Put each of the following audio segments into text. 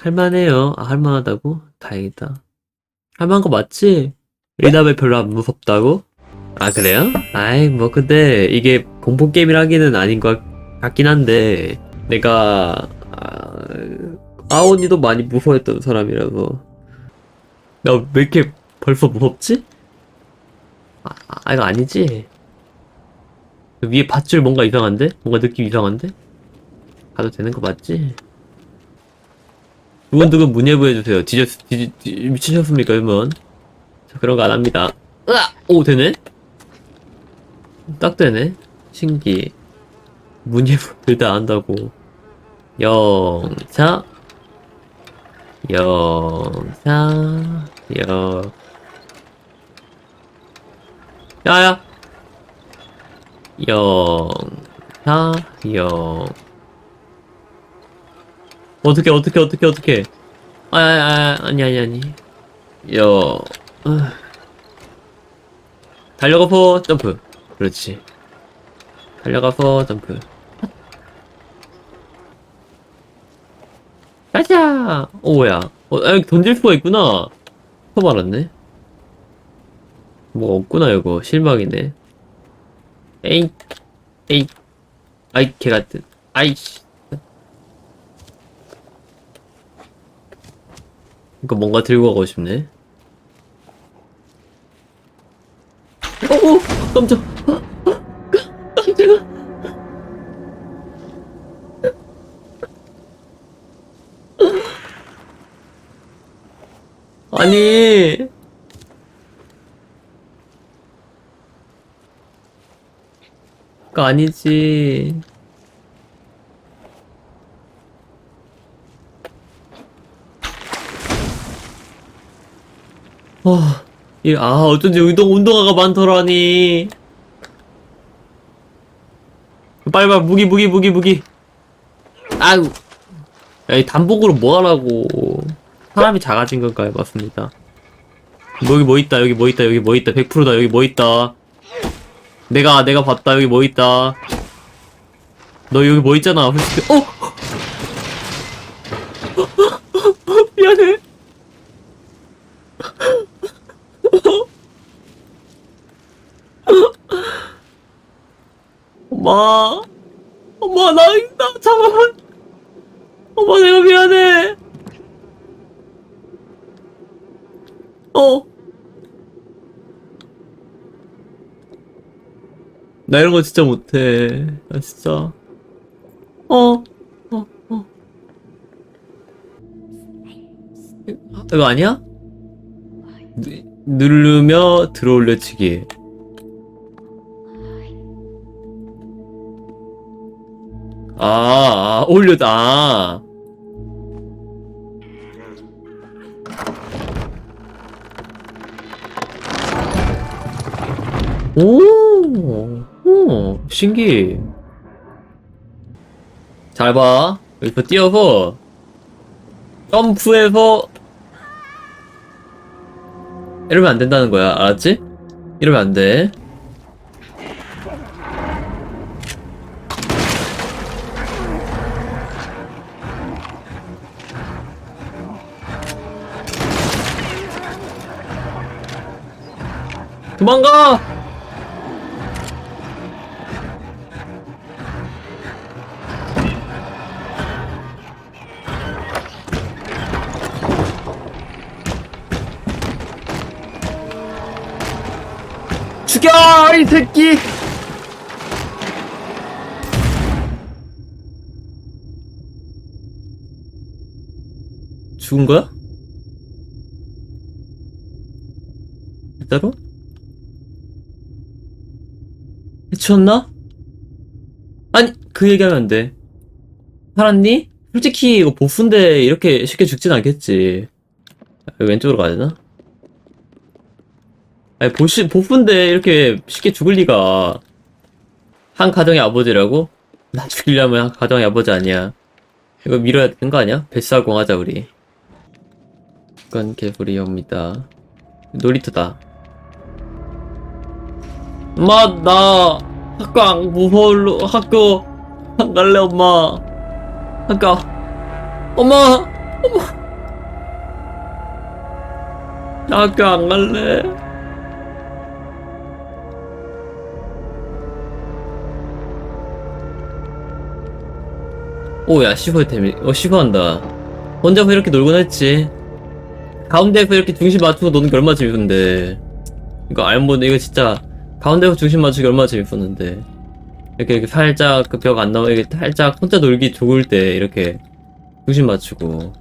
할만해요. 아, 할만하다고? 다행이다. 할만한 거 맞지? 리나벨 별로 안 무섭다고? 아, 그래요? 아이, 뭐, 근데 이게 공포 게임이라기는 아닌 것 같긴 한데, 내가, 아, 아온이도 많이 무서워했던 사람이라서. 나 왜 이렇게 벌써 무섭지? 아, 아, 이거 아니지? 위에 밧줄 뭔가 이상한데? 뭔가 느낌 이상한데? 가도 되는 거 맞지? 두근두근 문예부 해주세요. 뒤졌, 뒤, 뒤, 미치셨습니까, 여러분? 자, 그런 거 안 합니다. 으아! 오, 되네? 딱 되네? 신기. 문예부 일단 안 한다고. 영차. 영차. 영. 야야! 영차, 영. 어떻게 어떻게 어떻게 어떻게? 아, 아, 아 아니 아니 아니. 여 아. 달려가서 점프. 그렇지. 달려가서 점프. 가자! 오야? 어, 아, 여기 던질 수가 있구나. 알았네. 뭐가 없구나 이거. 실망이네. 에이 에이 아이 개 같은. 아이씨 이거 뭔가 들고 가고 싶네. 어, 어, 깜짝. 깜짝아. 아니. 아니지. 아, 이, 아, 어쩐지 운동, 운동화가 많더라니. 빨리, 빨리, 무기, 무기, 무기, 무기. 아유. 야, 이 단복으로 뭐 하라고. 사람이 작아진 건가요? 맞습니다. 여기 뭐 있다, 여기 뭐 있다, 여기 뭐 있다, 100%다, 여기 뭐 있다. 내가, 내가 봤다, 여기 뭐 있다. 너 여기 뭐 있잖아, 솔직히. 어! 미안해. 엄마, 엄마, 나, 나, 잠깐만. 엄마, 내가 미안해. 어. 나 이런 거 진짜 못해. 나 진짜. 어, 어, 어. 이거 아니야? 누, 누르며 들어올려치기. 아, 아 올려다. 아. 오, 오, 신기. 잘 봐. 여기서 뛰어서 점프해서 이러면 안 된다는 거야. 알았지? 이러면 안 돼. 도망가! 죽여! 이 새끼! 죽은 거야? 진짜로? 해치웠나? 아니, 그 얘기하면 안 돼. 살았니? 솔직히 이거 보스인데 이렇게 쉽게 죽진 않겠지. 여기 왼쪽으로 가야 되나? 아니, 보시, 보스인데 이렇게 쉽게 죽을 리가. 한 가정의 아버지라고? 나 죽이려면 한 가정의 아버지 아니야. 이거 밀어야 되는 거 아니야? 뱃사공 하자, 우리. 이건 개구리입니다. 놀이터다. 엄마, 나 학교 안 무서울로 학교 안 갈래, 엄마. 학교. 엄마, 어머. 나 학교 안 갈래. 오야 시구의 데미 어 시구한다 혼자서 이렇게 놀곤 했지 가운데에서 이렇게 중심 맞추고 노는 게 얼마나 재밌는데 이거 알몬드 이거 진짜 가운데에서 중심 맞추기 얼마나 재밌었는데 이렇게, 이렇게 살짝 그 벽 안 나오게 이렇게 살짝 혼자 놀기 좋을 때 이렇게 중심 맞추고.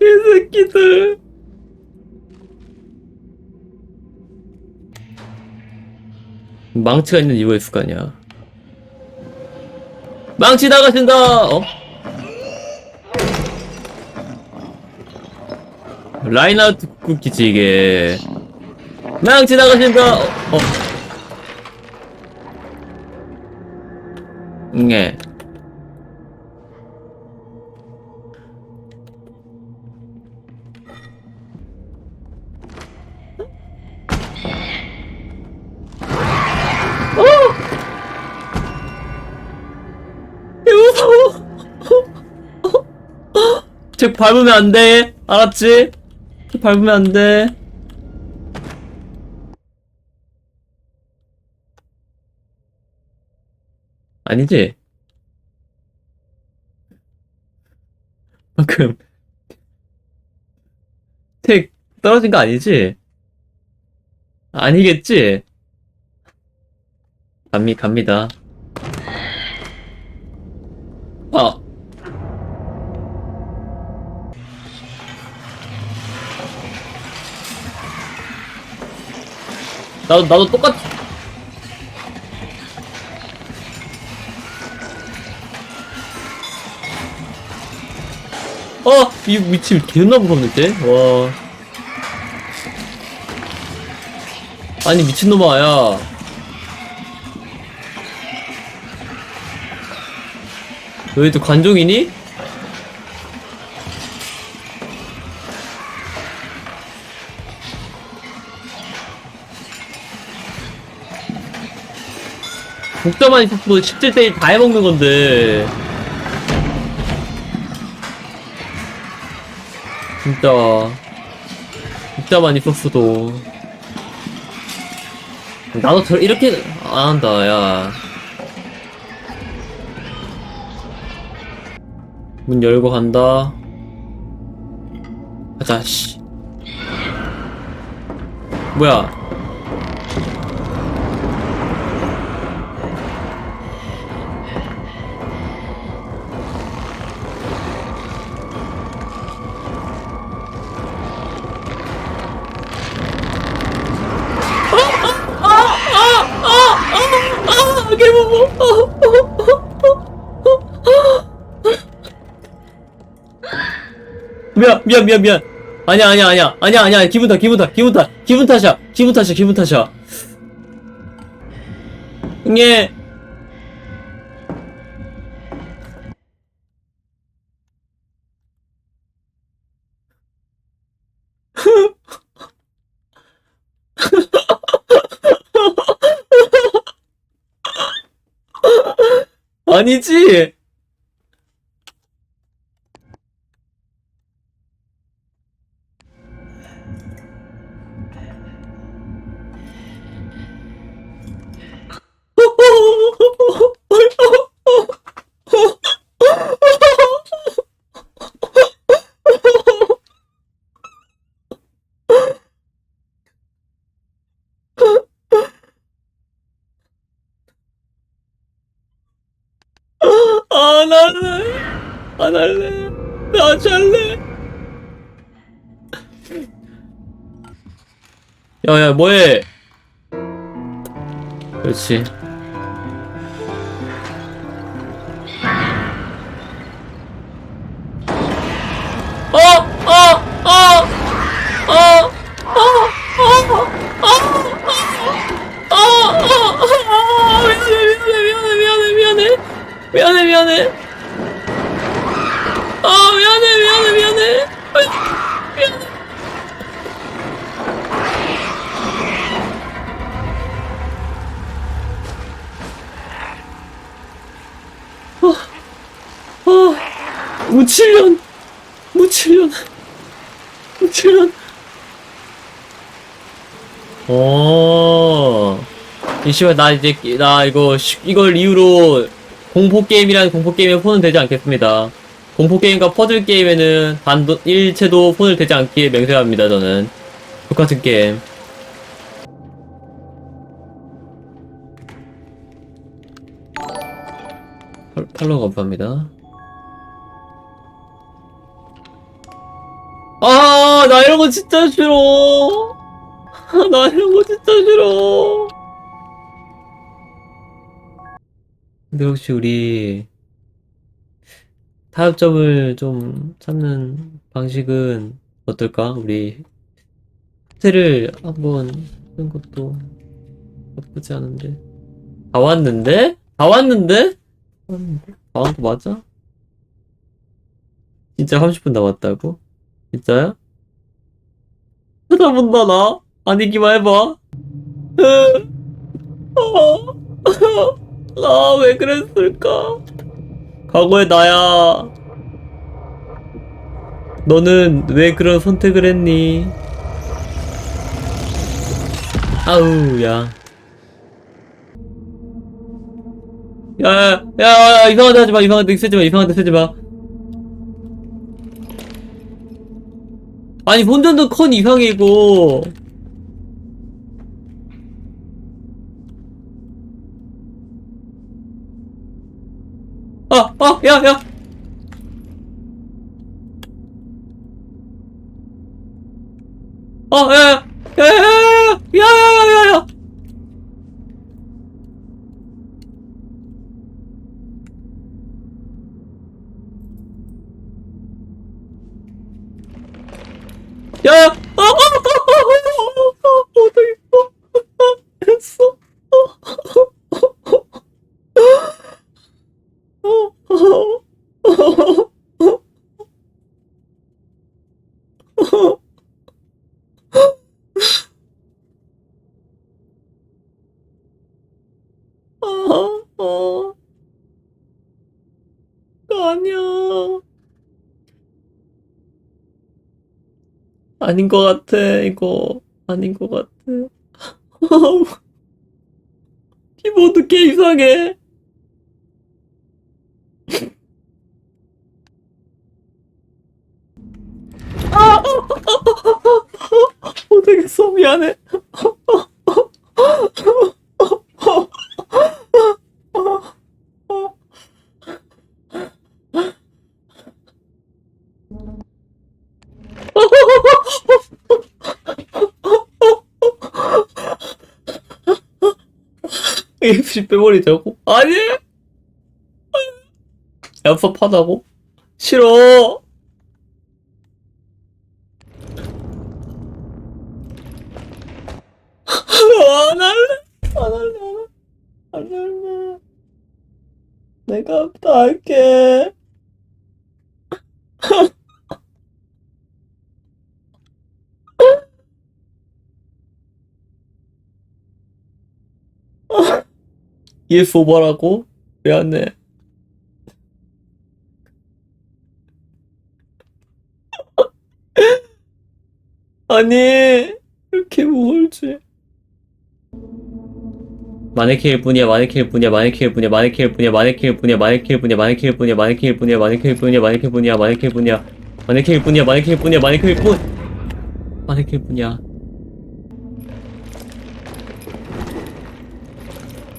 이 새끼들. 망치가 있는 이유가 있을 거 아니야. 망치 나가신다! 어? 라인아웃 쿠키지, 이게. 망치 나가신다! 어? 어. 네. 쟤 밟으면 안 돼. 알았지? 쟤 밟으면 안 돼. 아니지? 방금 택 떨어진 거 아니지? 아니겠지? 갑니 갑니다. 아. 나도, 나도 똑같, 어! 이 미친 개나 무섭는데? 와. 아니, 미친놈아, 야. 너희도 관종이니? 복잡한 있었어도 17대1 다 해먹는 건데. 진짜. 복잡만 있었어도. 나도 저, 이렇게 안 한다, 야. 문 열고 간다. 가자, 씨. 뭐야? 미안, 미안, 미안, 미안. 아니야, 아니야, 아니야. 아니야, 아니야. 기분 탓, 기분 탓, 기분 탓. 기분 탓이야. 기분 탓이야, 기분 탓이야. 응애. 아니지. 안 할래. 안 할래. 나 잘래. 야야 뭐해? 그렇지. 무칠년 무칠년 무칠년 어. 이 씨발 나 이제 나 이거 시- 이걸 이유로 공포 게임이라는 공포 게임에 폰은 되지 않겠습니다. 공포 게임과 퍼즐 게임에는 단도 일체도 폰을 대지 않기에 맹세합니다. 저는 똑같은 게임. 팔- 팔로우 감사합니다. 아, 나 이런 거 진짜 싫어. 아, 나 이런 거 진짜 싫어. 근데 혹시 우리 타협점을 좀 찾는 방식은 어떨까? 우리 호텔을 한번 하는 것도 나쁘지 않은데. 다 왔는데? 다 왔는데? 왔는데? 다온거 맞아? 진짜 30분 남았다고? 진짜야? 쳐다본다 나? 아니기만 해봐 나 왜 그랬을까? 과거의 나야 너는 왜 그런 선택을 했니? 아우 야 야야야 이상한 데 하지마 이상한 데 쓰지마 이상한 데 쓰지마 아니 본전도 컨 이상이고 아, 아, 야, 야. 아, 야, 야, 야, 야, 야, 야! 아니야. 아닌 것 같아, 이거. 아닌 것 같아. 키보드 개 이상해. 못하겠어, 미안해. AFC 빼버리자고? 아니! 얍삽하다고? 싫어! 안 할래! 안 할래! 안 할래! 내가 다 할게! EF 오버라고? 미안해. 아니, 이렇게 우울지. 마네킹일 뿐이야, 마네킹일 뿐이야, 마네킹일 뿐이야, 마네킹일 뿐이야, 마네킹일 뿐이야, 마네킹일 뿐이야, 마네킹일 뿐이야, 마네킹일 뿐이야, 마네킹일 뿐이야, 마네킹일 뿐이야, 마네킹일 뿐이야, 마네킹일 뿐이야, 마네킹일 뿐이야, 마네킹일 뿐, 마네킹일 뿐이야.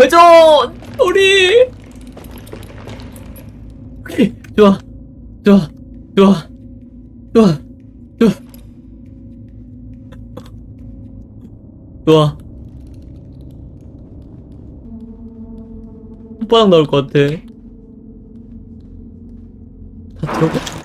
회전! 우리! 오케이, 좋아, 좋아, 좋아, 좋아, 좋아. 좋아. 손바닥 나올 것 같아. 다 들어가.